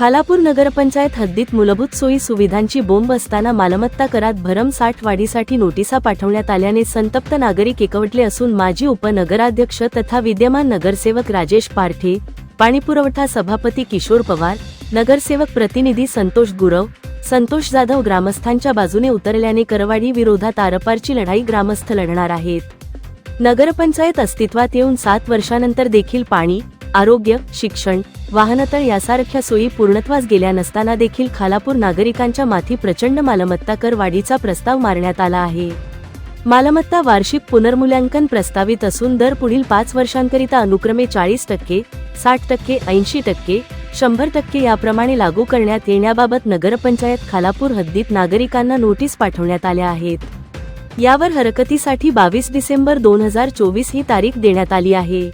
खालापूर नगरपंचायत हद्दीत मूलभूत सोयी सुविधांची बोंब असताना मालमत्ता करात भरमसाठ वाढीसाठी नोटिसा पाठवण्यात आल्याने संतप्त नागरिक एकवटले असून माजी उपनगराध्यक्ष तथा विद्यमान नगरसेवक राजेश पारठे पाणीपुरवठा सभापती किशोर पवार नगरसेवक प्रतिनिधी संतोष गुरव संतोष जाधव ग्रामस्थांच्या बाजूने उतरल्याने करवाडी विरोधात आरपारची लढाई ग्रामस्थ लढणार आहेत. नगरपंचायत अस्तित्वात येऊन सात वर्षानंतर देखील पाणी आरोग्य शिक्षण वाहनतळ यासारख्या सोयी पूर्णत्वास गेल्या नसताना देखील खालापूर नागरिकांच्या माथी प्रचंड मालमत्ता कर वाढीचा प्रस्ताव मारण्यात आला आहे. मालमत्ता वार्षिक पुनर्मूल्यांकन प्रस्तावित असून दर पुढील पाच वर्षांकरिता अनुक्रमे चाळीस टक्के साठ टक्के ऐंशी टक्के शंभर टक्के याप्रमाणे लागू करण्यात येण्याबाबत नगरपंचायत खालापूर हद्दीत नागरिकांना नोटीस पाठवण्यात आल्या आहेत. यावर हरकतीसाठी बावीस डिसेंबर दोन हजार चोवीस ही तारीख देण्यात आली आहे.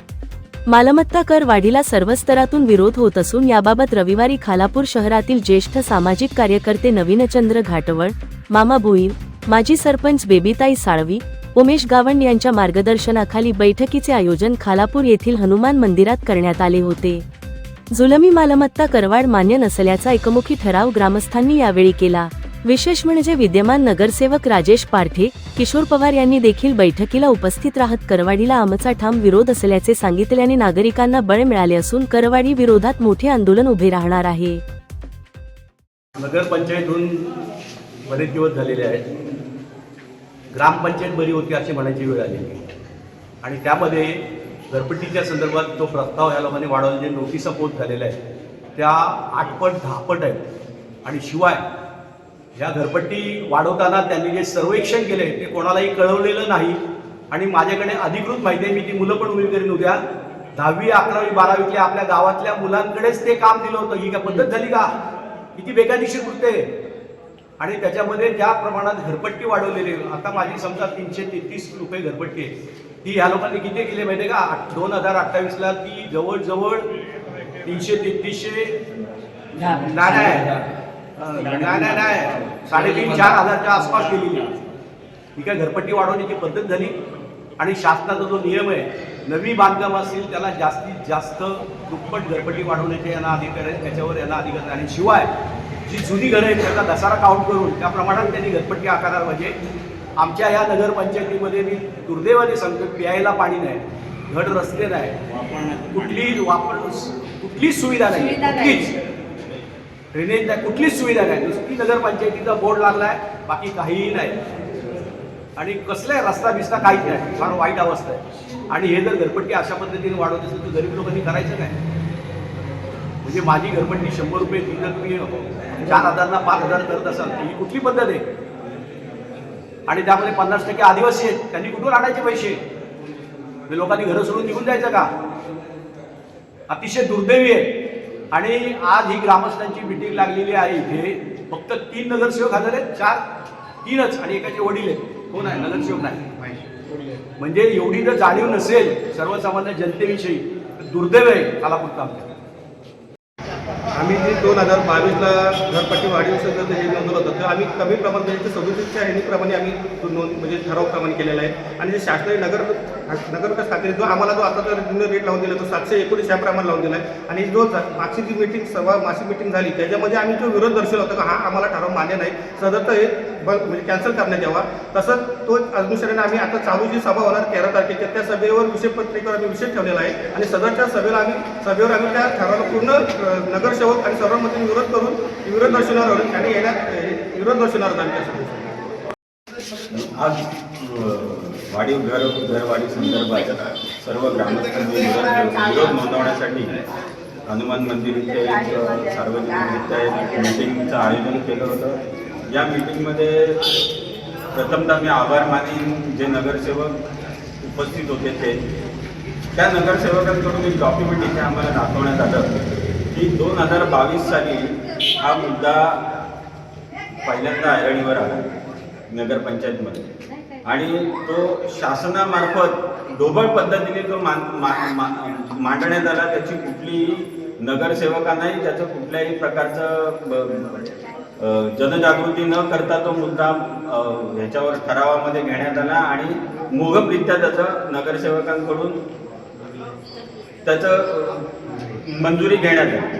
मालमत्ता कर वाढीला सर्व स्तरातून विरोध होत असून याबाबत रविवारी खालापूर शहरातील ज्येष्ठ सामाजिक कार्यकर्ते नवीनचंद्र घाटवळ मामा भोईर माजी सरपंच बेबीताई साळवी उमेश गावंड यांच्या मार्गदर्शनाखाली बैठकीचे आयोजन खालापूर येथील हनुमान मंदिरात करण्यात आले होते. जुलमी मालमत्ता करवाढ मान्य नसल्याचा एकमुखी ठराव ग्रामस्थांनी यावेळी केला. विशेष म्हणजे विद्यमान नगरसेवक राजेश पारठे किशोर पवार यांनी देखील बैठकीला उपस्थित राहत करवाडीला आमचा ठाम विरोध असल्याचे सांगितल्याने नागरिकांना बळ मिळाले असून करवाडी विरोधात मोठे आंदोलन उभे राहणार आहे. नगरपंचायतहून बरेच दिवस झालेले आहेत. ग्रामपंचायत बरी होती अशी म्हणायची वेळ आलेली आणि त्यामध्ये घरपट्टीच्या संदर्भात जो प्रस्ताव ह्या लोकांनी वाढवला जे नोटिसा पोच झालेल्या आहेत त्या आठपट दहापट आहेत. आणि शिवाय या घरपट्टी वाढवताना त्यांनी जे सर्वेक्षण केले ते कोणालाही कळवलेलं नाही. आणि माझ्याकडे अधिकृत माहिती आहे मी ती मुलं पण उभी करीन उद्या दहावी अकरावी बारावीतल्या आपल्या गावातल्या मुलांकडेच ते काम दिलं होतं. ही काय पद्धत झाली का? किती बेकायदेशीर कृत्य आहे. आणि त्याच्यामध्ये ज्या प्रमाणात घरपट्टी वाढवलेली आता माझी समजा तीनशे तेहतीस रुपये घरपट्टी आहे. ती ह्या लोकांनी किती केली माहिती का? दोन हजार अठ्ठावीसला ती जवळजवळ तीनशे तेहतीसशे नाही नाही नाही नाही साडेतीन चार हजारच्या आसपास आहे. ही काय घरपट्टी वाढवण्याची पद्धत झाली आणि शासनाचा जो नियम आहे नवी बांधकाम असेल त्याला जास्तीत जास्त दुप्पट घरपट्टी वाढवण्याचे यांना अधिकार आहे त्याच्यावर यांना अधिकार आहे आणि शिवाय जी जुनी घरं आहेत त्याचा दसारा काउंट करून त्या प्रमाणात त्यांनी घरपट्टी आकारायला पाहिजे आमच्या या नगरपंचायतीमध्ये मी दुर्दैवाने सांगतो प्यायला पाणी नाही घड रस्ते नाही कुठलीही वापर कुठलीच सुविधा नाही. कुठलीच ड्रेनेज नाही कुठलीच सुविधा नाही. नुसती नगरपंचायतीचा बोर्ड लागला आहे बाकी काहीही नाही. आणि कसलाय रस्ता बिस्ता काहीच नाही. फार वाईट अवस्था आहे. आणि हे जर घरपट्टी अशा पद्धतीने वाढवत असेल तर गरीब लोकांनी करायचं काय? म्हणजे माझी घरपट्टी शंभर रुपये ती जर तुम्ही चार हजारला पाच हजार करत असाल तर ही कुठली पद्धत आहे? आणि त्यामध्ये पन्नास टक्के आदिवासी आहेत. त्यांनी कुठून आणायचे पैसे? लोकांनी घरं सोडून निघून जायचं का? अतिशय दुर्दैवी आहे. आणि आज ही ग्रामस्थांची मिटिंग लागलेली आहे इथे. फक्त तीन नगरसेवक हजर आहेत. चार तीनच आणि एकाचे वडील आहेत. कोण आहे? नगरसेवक नाही. म्हणजे एवढी जर जाणीव नसेल सर्वसामान्य जनतेविषयी तर दुर्दैव आहे कालापूरचं आमच्या आम्ही जे दोन हजार बावीसला घरपट्टी वाढीव हे नोंदवलं होतं तर आम्ही कमी प्रमाणात म्हणजे सदोतीसच्या ह्यांनीप्रमाणे आम्ही नोंद म्हणजे ठरावप्रमाणे केलेला आहे. आणि जे शासनाने नगर नगरविकास खात्याने जो आम्हाला जो आता तर जुनं रेट लावून दिला तो सातशे एकोणीस या प्रमाणे लावून दिला आहे. आणि जो मागची जी मिटिंग सर्व मासिक मिटिंग झाली त्याच्यामध्ये आम्ही जो विरोध दर्शवला होता हा आम्हाला ठराव मान्य नाही. सदर तर हे बंद म्हणजे कॅन्सल करण्यात यावा. तसंच तो अनुसरण आम्ही आता चालू जी सभा होणार तेरा तारखेच्या त्या सभेवर विषय पत्रिकेवर आम्ही विषय ठेवलेला आहे. आणि सदरच्या सभेला आम्ही सभेवर आम्ही त्या ठरावाला पूर्ण नगरसेवक आणि सर्वांमध्ये विरोध करून विरोध दर्शवणार आहोत आणि येण्यात विरोध दर्शवणार आहोत आम्ही त्या आज वाढीव घर घरवाढी संदर्भात सर्व ग्रामस्थांनी विरोध नोंदवण्यासाठी हनुमान मंदिर इथे एक सार्वजनिकरित्या एक मिटिंगचं आयोजन केलं होतं. या मीटिंगमध्ये प्रथमतः मी आभार मानीन जे नगरसेवक उपस्थित होते ते. त्या नगरसेवकांकडून एक डॉक्युमेंट इथे आम्हाला दाखवण्यात आलं की दोन हजार बावीस साली हा मुद्दा पहिल्यांदा ऐरणीवर आला नगरपंचायतमध्ये. आणि तो शासनामार्फत ढोबळ पद्धतीने तो मान मा- मा- मांडण्यात आला. त्याची कुठलीही नगरसेवकांनाही त्याचं कुठल्याही प्रकारचं जनजागृती न करता तो मुद्दा ह्याच्यावर ठरावामध्ये घेण्यात आला आणि मोघमरित्या त्याचं नगरसेवकांकडून त्याचं मंजुरी घेण्यात आली.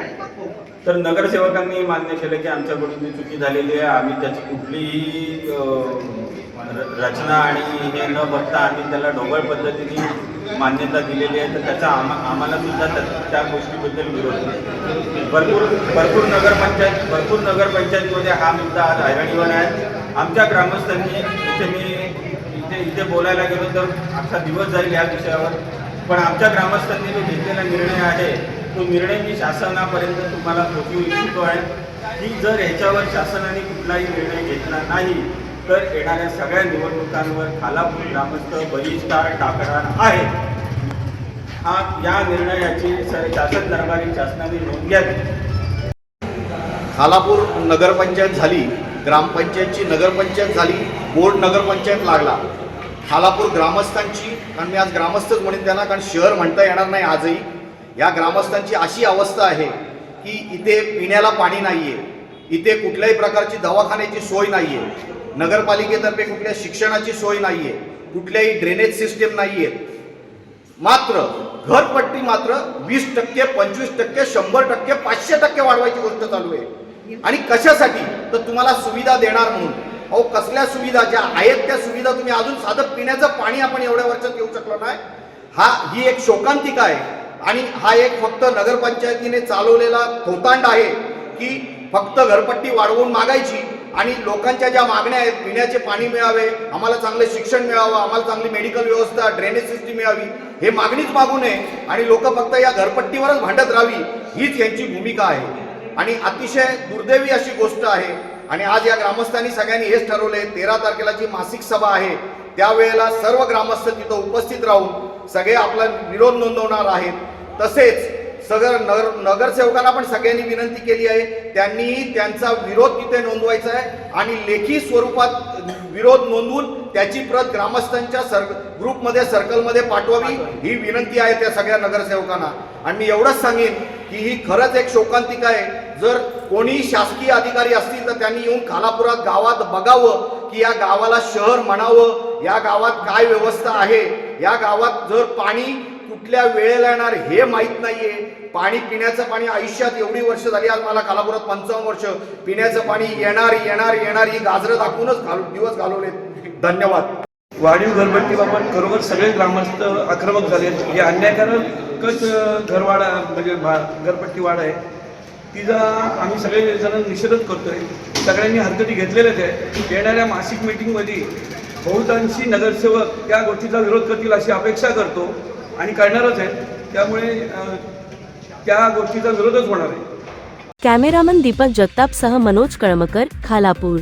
तर नगरसेवकांनी मान्य केलं की आमच्याकडून जी चुकी झालेली आहे आम्ही त्याची कुठलीही रचना आणि हे न बघता आम्ही त्याला ढोबळ पद्धतीने मान्यता दिलेली आहे. तर त्याचा आम्हा आम्हाला सुद्धा त्या त्या गोष्टीबद्दल विरोध भरपूर भरपूर नगरपंचायत भरपूर नगरपंचायतीमध्ये हा मुद्दा आज हैराणीवर आहे. आमच्या ग्रामस्थांनी इथे मी इथे इथे बोलायला गेलो तर आजचा दिवस जाईल या विषयावर. पण आमच्या ग्रामस्थांनी जो घेतलेला निर्णय आहे तो निर्णय मी शासनापर्यंत तुम्हाला पोचवू इच्छितो आहे. की जर ह्याच्यावर शासनाने कुठलाही निर्णय घेतला नाही तर येणाऱ्या सगळ्या निवडणुकांवर खालापूर ग्रामस्थ बहिष्कार टाकणार आहे हा या निर्णयाची स- शासन दरबारी शासनाने नोंद घ्यावी. खालापूर नगरपंचायत झाली ग्रामपंचायतची नगरपंचायत झाली बोर्ड नगरपंचायत लागला. खालापूर ग्रामस्थांची कारण मी आज ग्रामस्थच म्हणेन त्यांना कारण शहर म्हणता येणार नाही आजही. या ग्रामस्थांची अशी अवस्था आहे की इथे पिण्याला पाणी नाही आहे इथे कुठल्याही प्रकारची दवाखान्याची सोय नाही आहे नगरपालिकेतर्फे कुठल्या शिक्षणाची सोय नाही आहे कुठल्याही ड्रेनेज सिस्टीम नाही आहे मात्र घरपट्टी मात्र वीस टक्के पंचवीस टक्के शंभर टक्के पाचशे टक्के वाढवायची गोष्ट चालू आहे. आणि कशासाठी? तर तुम्हाला सुविधा देणार म्हणून. अहो कसल्या सुविधा? ज्या आहेत त्या सुविधा तुम्ही अजून साधं पिण्याचं पाणी आपण एवढ्या वर्षात येऊ शकलो नाही. हा ही एक शोकांतिका आहे. आणि हा एक फक्त नगरपंचायतीने चालवलेला थोतांड आहे की फक्त घरपट्टी वाढवून मागायची. आणि लोकांच्या ज्या मागण्या आहेत पिण्याचे पाणी मिळावे आम्हाला चांगलं शिक्षण मिळावं आम्हाला चांगली मेडिकल व्यवस्था ड्रेनेज सिस्टीम मिळावी हे मागणीच मागू नये. आणि लोक फक्त या घरपट्टीवरच भांडत राहावी हीच यांची भूमिका आहे. आणि अतिशय दुर्दैवी अशी गोष्ट आहे. आणि आज या ग्रामस्थांनी सगळ्यांनी हेच ठरवले तेरा तारखेला जी मासिक सभा आहे त्यावेळेला सर्व ग्रामस्थ तिथं उपस्थित राहून सगळे आपला विरोध नोंदवणार आहेत. तसेच सगळं नगर नगरसेवकांना पण सगळ्यांनी विनंती केली आहे. त्यांनी त्यांचा विरोध तिथे नोंदवायचा आहे आणि लेखी स्वरूपात विरोध नोंदवून त्याची प्रत ग्रामस्थांच्या सर ग्रुपमध्ये सर्कलमध्ये पाठवावी ही विनंती आहे त्या सगळ्या नगरसेवकांना. आणि मी एवढंच सांगेन की ही खरंच एक शोकांतिका आहे. जर कोणी शासकीय अधिकारी असतील तर त्यांनी येऊन खालापुरात गावात बघावं की या गावाला शहर म्हणावं. या गावात काय व्यवस्था आहे? या गावात जर पाणी कुठल्या वेळेला येणार हे माहीत नाहीये. पाणी पिण्याचं पाणी आयुष्यात एवढी वर्ष झाली आज मला कालापुरात पंचावन्न वर्ष. पिण्याचं पाणी येणार येणार येणार ही गाजरं दाखवूनच घाल दिवस घालवले धन्यवाद. वाढीव घरपट्टीबाबत खरोखर सगळे ग्रामस्थ आक्रमक झाले. हे अन्यायकारकच घरवाडा म्हणजे घरपट्टी वाढ आहे. तिचा आम्ही सगळे जण निषेधच करतोय. सगळ्यांनी हरकती घेतलेल्याच आहे येणाऱ्या मासिक मिटिंगमध्ये बहुतांशी नगरसेवक त्या गोष्टीचा विरोध करतील अशी अपेक्षा करतो. आणि करणारच आहेत. त्यामुळे त्या गोष्टीचा विरोधच होणार आहे. कॅमेरामन दीपक जगतापसह मनोज कळमकर खालापूर.